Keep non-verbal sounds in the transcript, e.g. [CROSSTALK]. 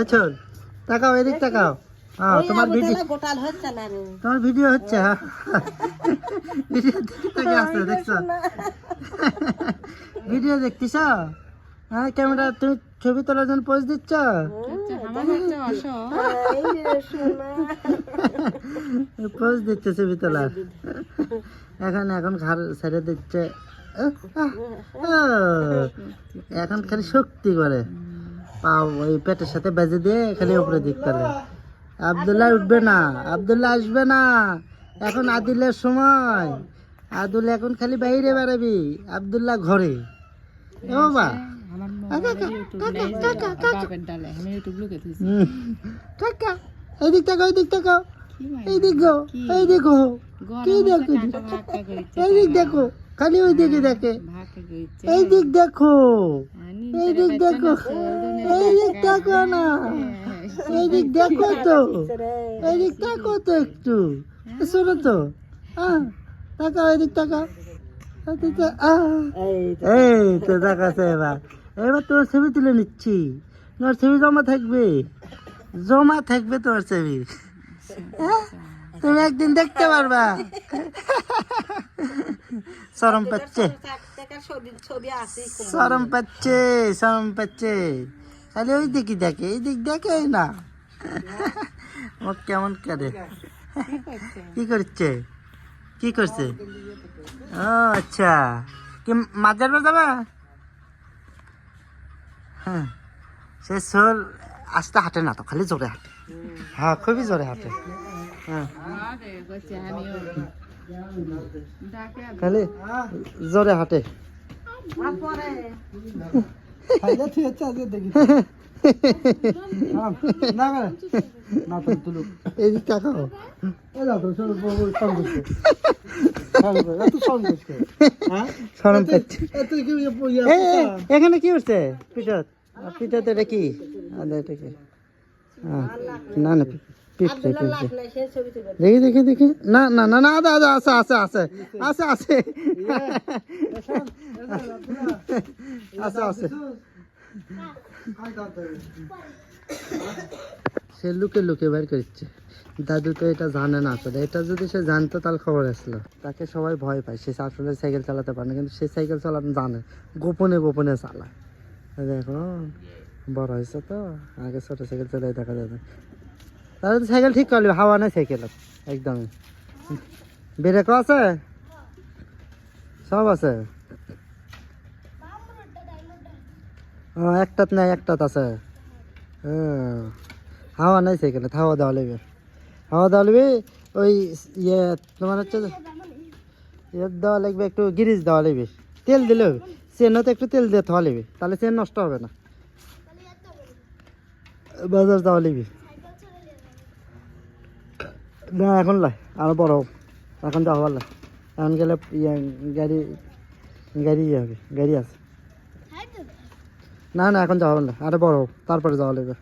আচ্ছা তাকাও এদিক তাকাও। হ্যাঁ তোমার ভিডিও গোটাল হচ্ছে না রে তোমার ভিডিও হচ্ছে হ্যাঁ ভিডিও দেখতে আসছে দেখছ? ভিডিও দেখতিস হ্যাঁ ক্যামেরা তুমি ছবি তোলার জন্য পোজ দিচ্ছ? পোজ দিচ্ছে ছবি তোলার। এখন এখন ঘর ছেড়ে দিচ্ছে। এখন খালি শক্তি করে। পাও ওই পেটের সাথে বেজে দিয়ে খালি উপরে দিক করে আবদুল্লাহ উঠবে না আবদুল্লাহ আসবে না। এখন আদিলের সময়। আদুল এখন খালি বাইরে বেড়াবি আবদুল্লাহ ঘরে। বাবা। এইদিক তাকাও এইদিক তাকাও। এইদিক গো এইদিক গো। কি দেখো? এইদিক দেখো। খালি ওই দিকে দেখে। এইদিক দেখো। এই দিক দেখো। এই দিক দেখো [LAUGHS] না। এইদিক দেখো তো। এইদিক তাকো তো একটু। শোনো তো। হ্যাঁ তাকাও এদিক তাকাও। এদিক আহ। এই তো দেখাচ্ছে এবার। এবার তোর ছবি তুলে নিচ্ছি। তোমার ছবি জমা থাকবে। জমা থাকবে তোমার ছবি। হ্যাঁ? তুমি একদিন দেখতে পারবা। সরম পাচ্ছে। সরম পাচ্ছে সরম পাচ্ছে। খালি ওই দিকে দেখে এই দিক দেখে না। ও কেমন করে। কি করছে? কি করছে? ও আচ্ছা। কি মাজার বাজাবা? হ্যাঁ। সে সোর আস্তে হাঁটে না তো খালি জোরে হাঁটে। হ্যাঁ খুবই জোরে হাঁটে। হ্যাঁ। খালি জোরে হাঁটে। এখানে কি হচ্ছে পিঠত। পিঠত এটা কি? এটা কি? না না পিঠে পিঠে দেখি দেখি দেখি। না না না না আদা আছে আছে আছে আছে আছে। আছে আছে। সে লুকে লুকে বের করছে দাদু তো এটা জানে না আসলে। এটা যদি সে জানতো তাহলে খবর আসলো। তাকে সবাই ভয় পায়। সে আসলে সাইকেল চালাতে পারে না কিন্তু সে সাইকেল চালানো জানে। গোপনে গোপনে চালায়। দেখো বড় হয়েছে তো। আগে ছোট সাইকেল চালাই দেখা যাবে তাহলে তো সাইকেল ঠিক করলি, হাওয়া নেই সাইকেলের একদমই ব্রেকও আছে? সব আছে। ও, একটাত নাই, একটাত আছে। হ্যাঁ হাওয়া নাই সাইকেলে, হাওয়া দেওয়া লাগবে। হাওয়া দেওয়া লাগবে, ওই ইয়ে তোমার হচ্ছে ইয়ে দেওয়া লাগবে, একটু গিরিজ দেওয়া লাগবে। তেল দিলে হবে। চেনতে একটু তেল দিয়ে থাওয়া লাগবে, তাহলে চেন নষ্ট হবে না। বাজার দেওয়া লাগবে। না এখন লাই আরও বড় হোক। এখন তো হওয়ার লাই। এখন গেলে ইয়ে গাড়ি গাড়ি ইয়ে হবে গাড়ি আছে। না না এখন যাওয়া না আরও বড় হোক, তারপরে যাওয়া লাগবে।